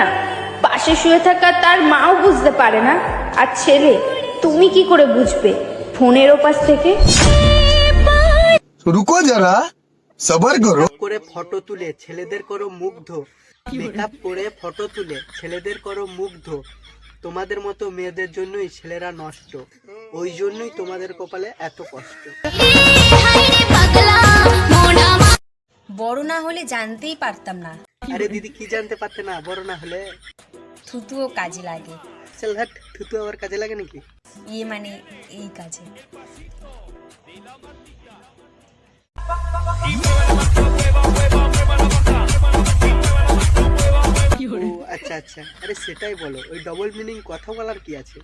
না। পাশে শুয়ে থাকা তার মাও বুঝতে পারে না। আর ছেলে তুমি কি করে বুঝবে ফোনের ওপাশ থেকে? রুকো যারা সবার করো। করে ফটো তুলে ছেলেদের করো মুগ্ধ মেকআপ করে ফটো তুলে ছেলেদের করো মুগ্ধ তোমাদের মতো মেয়েদের জন্যই ছেলেরা নষ্ট। ওই জন্যই তোমাদের কপালে এত কষ্ট। বড় না হলে জানতেই পারতাম না। আরে দিদি কি জানতে পারতে না? বড় না হলে? থুতুও কাজে লাগে। চল হাট থুতু আবার কাজে লাগে নাকি? ইয়ে মানে এই কাজে। ও আচ্ছা আচ্ছা। আরে সেটাই বলো ওই ডবল মিনিং কথা বলার কি আছে?